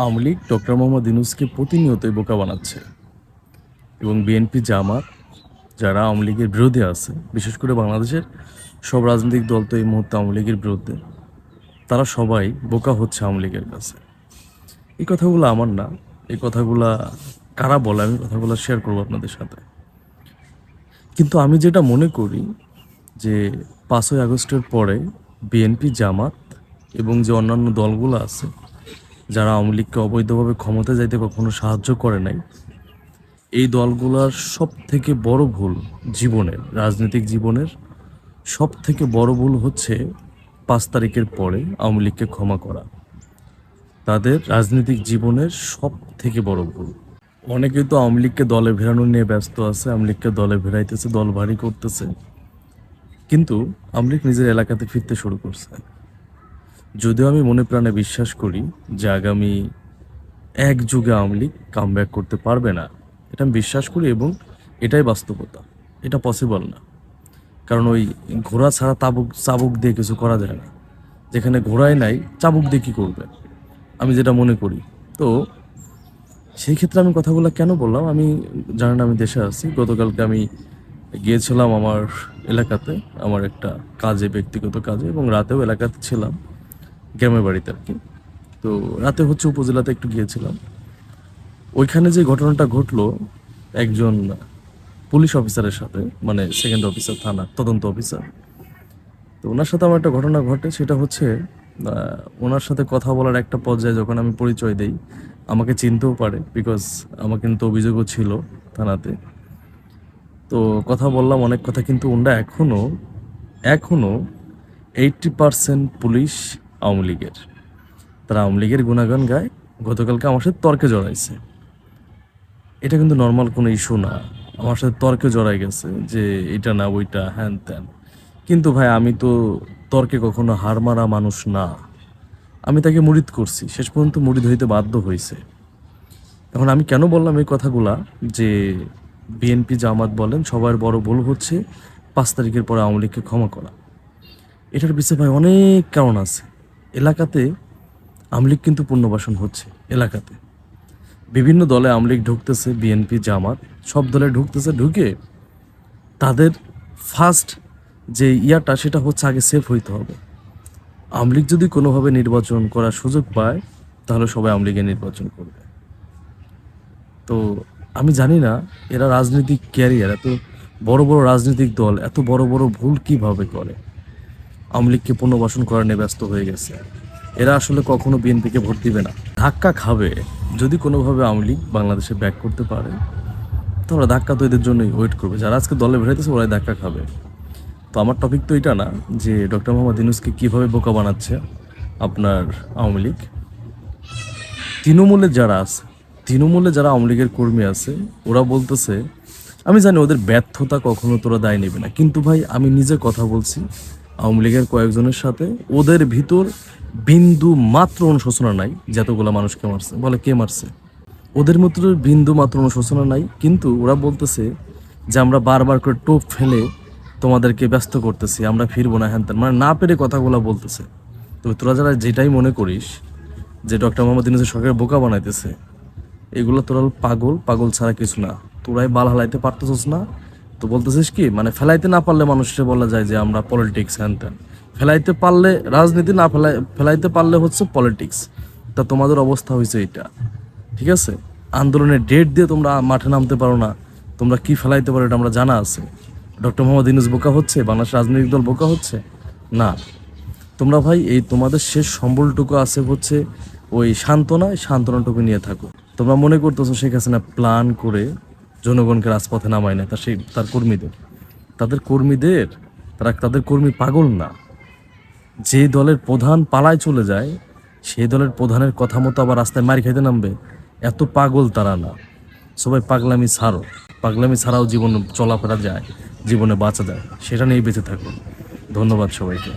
Awami League doctor Mohammad ইউনুসকে প্রতিনিয়তই বোকা বানাচ্ছে। এবং বিএনপি জামাত, যারা আওয়ামী লীগের বিরোধী আছে, বিশেষ করে বাংলাদেশের সব রাজনৈতিক দল তো এই মুহূর্তে আওয়ামী লীগের বিরুদ্ধে, তারা সবাই বোকা হচ্ছে আওয়ামী লীগের কাছে। এই কথাগুলো আমার না, এই কথাগুলা কারা বলে আমি কথাগুলো শেয়ার করব আপনাদের সাথে। কিন্তু আমি যেটা মনে করি যে পাঁচই আগস্টের পরে বিএনপি জামাত এবং যে অন্যান্য দলগুলো আছে যারা আওয়ামী লীগকে অবৈধভাবে ক্ষমতা যাইতে কখনো সাহায্য করে নাই, এই দলগুলার সব থেকে বড় ভুল জীবনের, রাজনৈতিক জীবনের সব থেকে বড় ভুল হচ্ছে পাঁচ তারিখের পরে আওয়ামী লীগকে ক্ষমা করা। তাদের রাজনৈতিক জীবনের সব থেকে বড় ভুল। অনেকেই তো আওয়ামী লীগকে দলে ভেড়ানো নিয়ে ব্যস্ত আছে, আওয়ামী লীগকে দলে ভেড়াইতেছে, দল ভারী করতেছে। কিন্তু আওয়ামী লীগ নিজের এলাকাতে ফিরতে শুরু করছে। যদিও আমি মনে প্রাণে বিশ্বাস করি যে আগামী এক যুগে আওয়ামী লীগ কাম করতে পারবে না। এটা আমি বিশ্বাস করি এবং এটাই বাস্তবতা। এটা পসিবল না। কারণ ওই ঘোড়া ছাড়া তাবুক, চাবুক দিয়ে কিছু করা যায় না। যেখানে ঘোড়াই নাই, চাবুক দিয়ে কী করবে? আমি যেটা মনে করি। তো সেই ক্ষেত্রে আমি কথাগুলো কেন বললাম? আমি জানেন আমি দেশে আছি। গতকালকে আমি গিয়েছিলাম আমার এলাকাতে, আমার একটা কাজে, ব্যক্তিগত কাজে, এবং রাতেও এলাকাতে ছিলাম। গ্রামের বাড়িতে আর কি। তো রাতে হচ্ছে উপজেলাতে একটু গিয়েছিলাম। ওইখানে যে ঘটনাটা ঘটলো, একজন পুলিশ অফিসারের সাথে মানে সেকেন্ড অফিসার থানা তদন্ত অফিসার তো ওনার সাথে আমার একটা ঘটনা ঘটে, সেটা হচ্ছে ওনার সাথে কথা বলার একটা পর্যায়ে যখন আমি পরিচয় দেই, আমাকে চিনতেও পারে বিকজ আমার কিন্তু অভিযোগও ছিল থানাতে। তো কথা বললাম অনেক কথা, কিন্তু ওনরা এখনও এখনও এইটটি পার্সেন্ট পুলিশ আওয়ামী লীগের। তারা আওয়ামী লীগের গুণাগান গায়, গতকালকে আমার সাথে তর্কে জড়াইছে। এটা কিন্তু নর্মাল কোনো ইস্যু না। আমার সাথে তর্কে জড়াই গেছে যে এটা না, ওইটা, হ্যান ত্যান। কিন্তু ভাই, আমি তো তর্কে কখনো হার মারা মানুষ না। আমি তাকে মুরিদ করছি। শেষ পর্যন্ত মুরিদ হইতে বাধ্য হয়েছে এখন আমি কেন বললাম এই কথাগুলা? যে বিএনপি জামাত বলেন, সবার বড় ভুল হচ্ছে পাঁচ তারিখের পরে আওয়ামী লীগকে ক্ষমা করা। এটার পিছনে ভাই অনেক কারণ আছে। এলাকাতে আওয়ামী লীগ কিন্তু পুনর্বাসন হচ্ছে, এলাকাতে। বিভিন্ন দলে আওয়ামী লীগ ঢুকতেছে, বিএনপি, জামাত, সব দলে ঢুকতেছে, ঢুকে তাদের ফার্স্ট যে ইয়াটা, সেটা হচ্ছে আগে সেফ হইতে হবে। আওয়ামী লীগ যদি কোনোভাবে নির্বাচন করার সুযোগ পায়, তাহলে সবাই আওয়ামী লীগের নির্বাচন করবে। তো আমি জানি না, এরা রাজনৈতিক ক্যারিয়ার, এত বড় বড় রাজনৈতিক দল, এত বড় বড় ভুল কীভাবে করে? আওয়ামী লীগকে পুনর্বাসন করা নিয়ে ব্যস্ত হয়ে গেছে। এরা আসলে কখনো বিএনপিকে ভোট দিবে না। ধাক্কা খাবে। যদি কোনোভাবে আওয়ামী লীগ বাংলাদেশে ব্যাক করতে পারে তাহলে ধাক্কা তো এদের জন্যই ওয়েট করবে। যারা আজকে দলে বেরোতেছে ওরাই ধাক্কা খাবে। তো আমার টপিক তো এটা না, যে ডক্টর মোহাম্মদ ইউনুসকে কীভাবে বোকা বানাচ্ছে আপনার আওয়ামী লীগ। তৃণমূলে যারা আছে, তৃণমূলে যারা আওয়ামী লীগের কর্মী আছে, ওরা বলতেছে, আমি জানি ওদের ব্যর্থতা কখনো তোরা দায় নেবে না। কিন্তু ভাই, আমি নিজে কথা বলছি আওয়ামী লীগের কয়েকজনের সাথে। ওদের ভিতর বিন্দু মাত্র অনুশোচনা নাই যতগুলো মানুষকে মারছে। বলে কে মারছে? ওদের মধ্যে বিন্দু মাত্র অনুশোচনা নাই, কিন্তু ওরা বলতেছে যে আমরা বারবার করে টোপ ফেলে তোমাদেরকে ব্যস্ত করতেছি, আমরা ফিরবো না হ্যান। মানে না পেরে কথাগুলো বলতেছে। তবে তোরা যারা যেটাই মনে করিস যে ডক্টর মোহাম্মদ ইউনুসের সরকারের বোকা বানাইতেছে, এগুলো তোরা পাগল পাগল ছাড়া কিছু না। তোরাই বাল হালাইতে পারতেছিস না তো বলতেছিস কি মানে ফেলাইতে না পারলে মানুষকে বলা যায় যে আমরা পলিটিক্স হ্যান ফেলাইতে পারলে, রাজনীতি না ফেলাই, ফেলাইতে পারলে হচ্ছে পলিটিক্স তা তোমাদের অবস্থা হয়েছে এটা ঠিক আছে? আন্দোলনের ডেট দিয়ে তোমরা মাঠে নামতে পারো না। তোমরা কি ফেলাইতে পারো এটা আমরা জানা আছে। ডক্টর মোহাম্মদ ইউনুস বোকা হচ্ছে? বাংলাদেশ রাজনৈতিক দল বোকা হচ্ছে? না। তোমরা ভাই, এই তোমাদের শেষ সম্বলটুকু আছে হচ্ছে ওই সান্ত্বনা, এই সান্ত্বনাটুকু নিয়ে থাকো। তোমরা মনে করতেছো শেখ হাসিনা প্ল্যান করে জনগণকে রাজপথে নামায় না, তা সেই তার কর্মীদের। তাদের কর্মীদের তারা তাদের কর্মী পাগল না। যে দলের প্রধান পালায় চলে যায় সেই দলের প্রধানের কথা মতো আবার রাস্তায় মারি খাইতে নামবে, এত পাগল তারা না। সবাই পাগলামি ছাড়ো। পাগলামি ছাড়াও জীবন চলাফেরা যায়, জীবনে বাঁচা যায়। সেটা নিয়েই বেঁচে থাকুন। ধন্যবাদ সবাইকে।